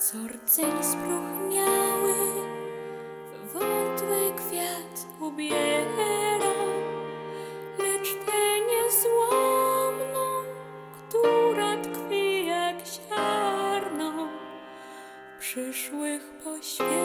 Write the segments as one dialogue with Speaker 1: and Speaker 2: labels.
Speaker 1: Co rdzeń spróchniały, wątły kwiat ubiera, lecz tę niezłomną, która tkwi jak ziarno przyszłych poświęceń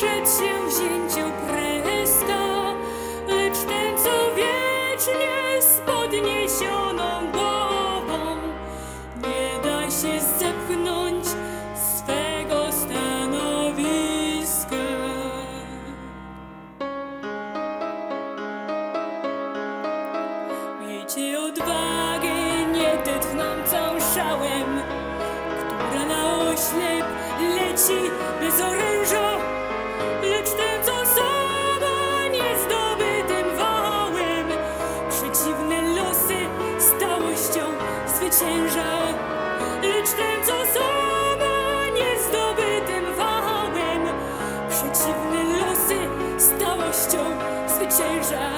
Speaker 1: przedsięwzięciu pryska, lecz ten, co wiecznie z podniesioną głową nie da się zepchnąć swego stanowiska. Miejcie która na oślep leci bez oręża, lecz ten, co sama niezdobytym wałem, przeciwne losy stałością zwycięża. Lecz ten, co sama niezdobytym wałem, przeciwne losy stałością zwycięża.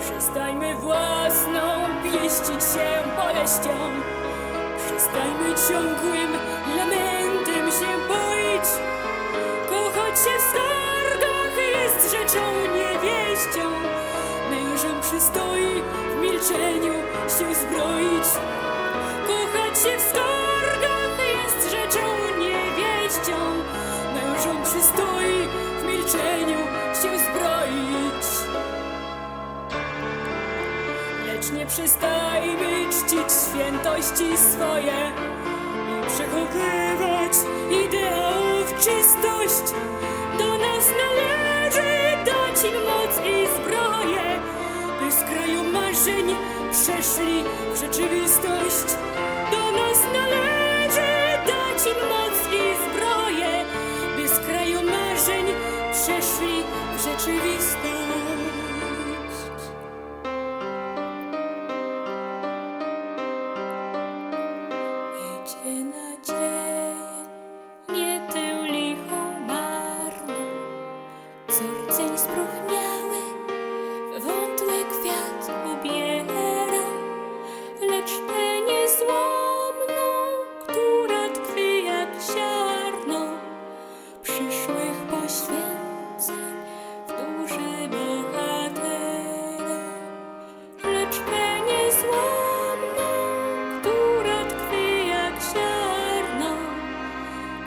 Speaker 1: Przestańmy własną pieścić się boleścią. Przestańmy ciągłym lamentem się boić. Kochać się w świętości swoje i przechowywać ideałów czystość. Do nas należy dać im moc i zbroję, by z kraju marzeń przeszli w rzeczywistość.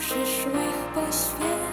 Speaker 1: душі швих по світу.